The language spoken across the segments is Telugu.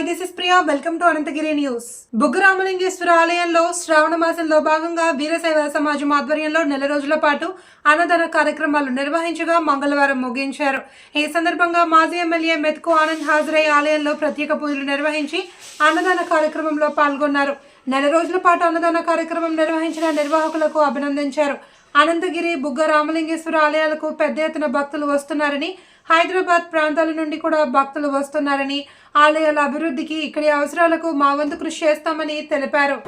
Media welcome to Anantagiri news Buggaramalingeshwara ఆలయంలో శ్రావణ మాసంలో భాగంగా వీరశైవ సమాజం ఆధ్వర్యంలో నెల రోజుల పాటు అన్నదాన కార్యక్రమాలు నిర్వహించగా మంగళవారం ముగించారు. ఈ సందర్భంగా మాజీ ఎమ్మెల్యే మెత్కు ఆనంద్ హాజరై ఆలయంలో ప్రత్యేక పూజలు నిర్వహించి అన్నదాన కార్యక్రమంలో పాల్గొన్నారు. నెల రోజుల పాటు అన్నదాన కార్యక్రమం నిర్వహించిన నిర్వాహకులకు అభినందించారు. అనంతగిరి బుగ్గ రామలింగేశ్వర ఆలయాలకు పెద్ద ఎత్తున భక్తులు వస్తున్నారని హైదరాబాద్ ప్రాంతాల నుండి కూడా భక్తులు వస్తున్నారని ఆలయాల అభివృద్ధికి ఇక్కడి అవసరాలకు మా వంతు కృషి చేస్తామని తెలిపారు.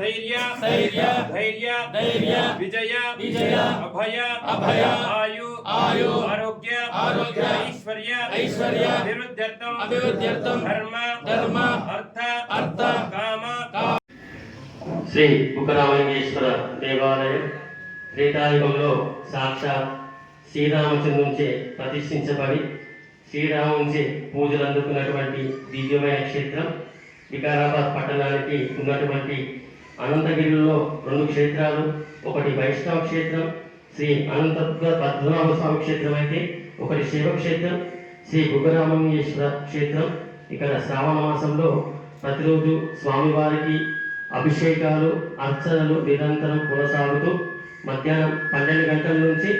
ధైర్య ధైర్య ధైర్య ధైర్య విజయ విజయ అభయ అభయ ఆయు ఆయు ఆరోగ్య ఆరోగ్య ఐశ్వర్య ఐశ్వర్య అభివృద్ధ్యర్థం అభివృద్ధ్యర్థం ధర్మ ధర్మ అర్థ అర్థ కామ శ్రీ బుక్కరామలింగేశ్వర దేవాలయం త్రేతాయుగంలో సాక్షాత్ శ్రీరామచంద్రునిచే ప్రతిష్ఠించబడి శ్రీరామునిచే పూజలు అందుకున్నటువంటి దివ్యమైన క్షేత్రం వికారాబాద్ పట్టణానికి ఉన్నటువంటి అనంతగిరిలో రెండు క్షేత్రాలు ఒకటి వైష్ణవ క్షేత్రం శ్రీ అనంత పద్మనాభ స్వామి క్షేత్రం అయితే ఒకటి శివక్షేత్రం శ్రీ బుగ్గరామలింగేశ్వర క్షేత్రం. ఇక్కడ శ్రావణ మాసంలో ప్రతిరోజు స్వామివారికి అభిషేకాలు అర్చనలు నిరంతరం కొనసాగుతూ మధ్యాహ్నం పన్నెండు గంటల నుంచి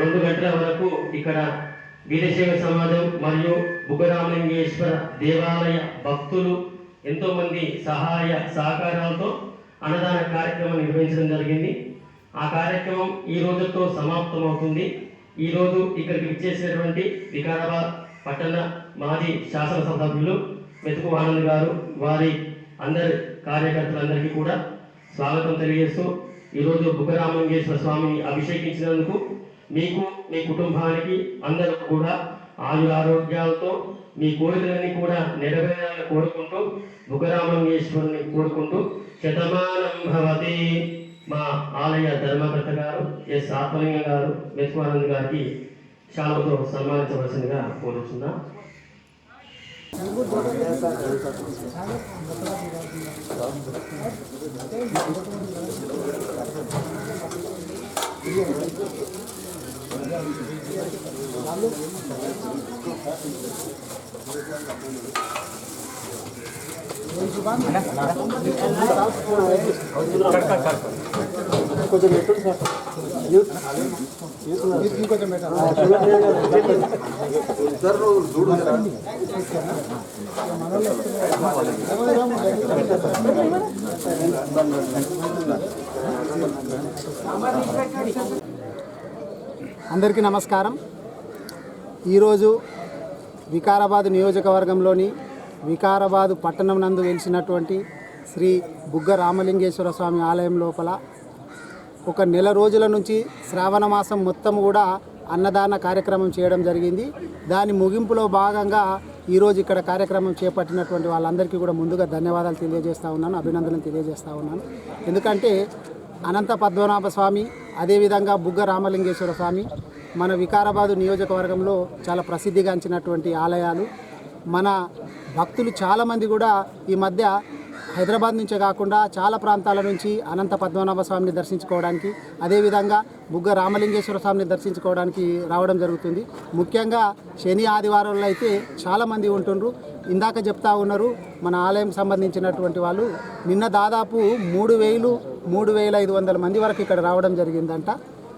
రెండు గంటల వరకు ఇక్కడ వీరశైవ సమాజం మరియు బుగ్గరామలింగేశ్వర దేవాలయ భక్తులు ఎంతోమంది సహాయ సహకారాలతో అన్నదాన కార్యక్రమం నిర్వహించడం జరిగింది. ఆ కార్యక్రమం ఈ రోజుతో సమాప్తమవుతుంది. ఈరోజు ఇక్కడికి విచ్చేసినటువంటి వికారాబాద్ పట్టణ మాజీ శాసనసభ సభ్యులు మెతుకు ఆనంద్ గారు వారి అందరి కార్యకర్తలందరికీ కూడా స్వాగతం తెలియజేస్తూ ఈరోజు బుకరామంగేశ్వర స్వామిని అభిషేకించినందుకు మీకు మీ కుటుంబానికి అందరూ కూడా ఆయు ఆరోగ్యాలతో మీ కోరికలన్నీ కూడా నెరవేరాలని కోరుకుంటూ బుకరామంగేశ్వరుని కోరుకుంటూ శతమానం భవతి. మా ఆలయ ధర్మకర్త గారు ఎస్ ఆత్మలింగ గారు మెతుకానంద్ గారికి శాలతో సన్మానించవలసిందిగా అందరికీ నమస్కారం. ఈరోజు వికారాబాద్ నియోజకవర్గంలోని వికారాబాదు పట్టణం నందు వెలిసినటువంటి శ్రీ బుగ్గ రామలింగేశ్వర స్వామి ఆలయం లోపల ఒక నెల రోజుల నుంచి శ్రావణ మాసం మొత్తం కూడా అన్నదాన కార్యక్రమం చేయడం జరిగింది. దాని ముగింపులో భాగంగా ఈరోజు ఇక్కడ కార్యక్రమం చేపట్టినటువంటి వాళ్ళందరికీ కూడా ముందుగా ధన్యవాదాలు తెలియజేస్తూ ఉన్నాను అభినందనలు తెలియజేస్తూ ఉన్నాను. ఎందుకంటే అనంత పద్మనాభ స్వామి అదేవిధంగా బుగ్గ రామలింగేశ్వర స్వామి మన వికారాబాదు నియోజకవర్గంలో చాలా ప్రసిద్ధిగాంచినటువంటి ఆలయాలు. మన భక్తులు చాలామంది కూడా ఈ మధ్య హైదరాబాద్ నుంచే కాకుండా చాలా ప్రాంతాల నుంచి అనంత పద్మనాభ స్వామిని దర్శించుకోవడానికి అదేవిధంగా బుగ్గ రామలింగేశ్వర స్వామిని దర్శించుకోవడానికి రావడం జరుగుతుంది. ముఖ్యంగా శని ఆదివారంలో అయితే చాలామంది ఉంటుండ్రు. ఇందాక చెప్తా ఉన్నారు మన ఆలయం సంబంధించినటువంటి వాళ్ళు నిన్న దాదాపు మూడు వేలు మూడు వేల ఐదు వందల మంది వరకు ఇక్కడ రావడం జరిగిందంట.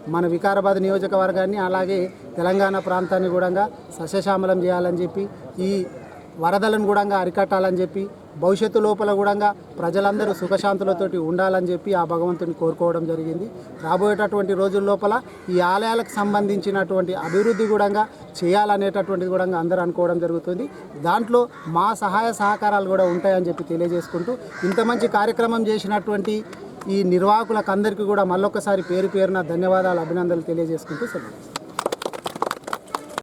మన వికారాబాద్ నియోజకవర్గాన్ని అలాగే తెలంగాణ ప్రాంతాన్ని కూడా సస్యశ్యామలం చేయాలని చెప్పి ఈ వరదలను కూడా అరికట్టాలని చెప్పి భవిష్యత్తు లోపల కూడా ప్రజలందరూ సుఖశాంతులతోటి ఉండాలని చెప్పి ఆ భగవంతుని కోరుకోవడం జరిగింది. రాబోయేటటువంటి రోజుల లోపల ఈ ఆలయాలకు సంబంధించినటువంటి అభివృద్ధి కూడా చేయాలనేటటువంటిది కూడా అందరూ అనుకోవడం జరుగుతుంది. దాంట్లో మా సహాయ సహకారాలు కూడా ఉంటాయని చెప్పి తెలియజేసుకుంటూ ఇంత మంచి కార్యక్రమం చేసినటువంటి ఈ నిర్వాహకులకు అందరికీ కూడా మళ్ళొకసారి పేరు పేరున ధన్యవాదాలు అభినందనలు తెలియజేసుకుంటూ సెలవు.